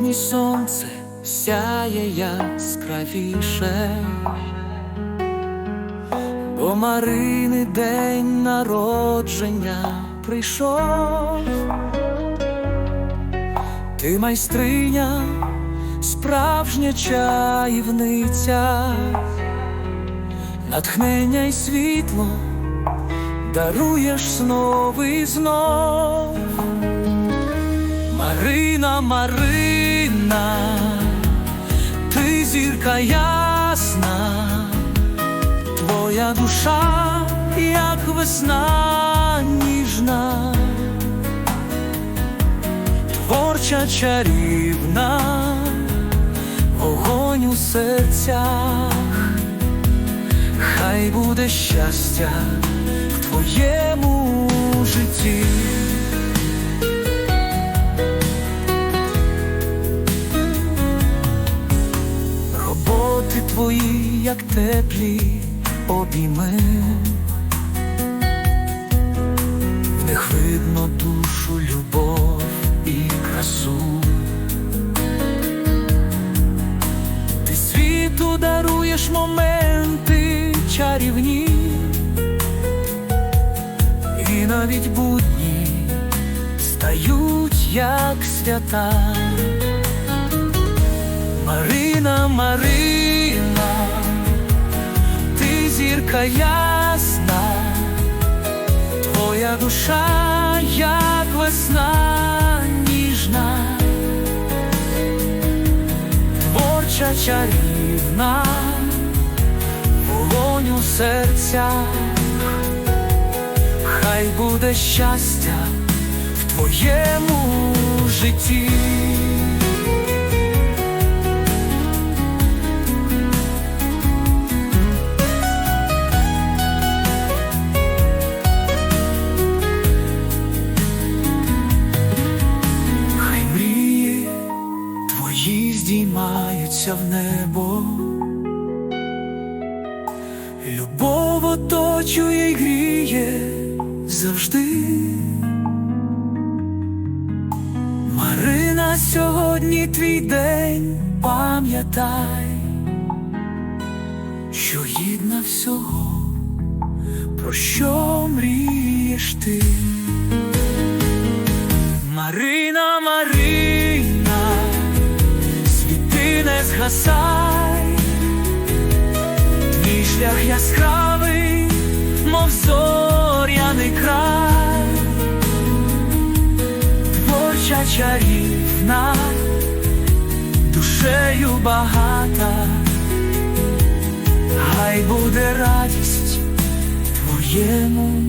Сьогодні сонце сяє яскравіше, бо Марини день народження прийшов. Ти майстриня, справжня чаївниця, натхнення й світло даруєш знов і знов. Марина, Марина, ти зірка ясна, твоя душа, як весна ніжна, творча чарівна, вогонь у серцях, хай буде щастя в твоєму житті. Як теплі обійми, в них видно душу, любов і красу. Ти світу даруєш моменти чарівні, і навіть будні стають як свята. Марина, Марина, зірка ясна, твоя душа, як весна ніжна, творча чарівна, вогонь у серцях, хай буде щастя в твоєму житті. Здіймаються в небо, любов оточує й гріє завжди. Марина, сьогодні твій день, пам'ятай, що гідна всього, про що мрієш ти. Марина, Марина, згасай, твій шлях яскравий, мов зоряний край, творча чарівна, душею багата, хай буде радість твоєму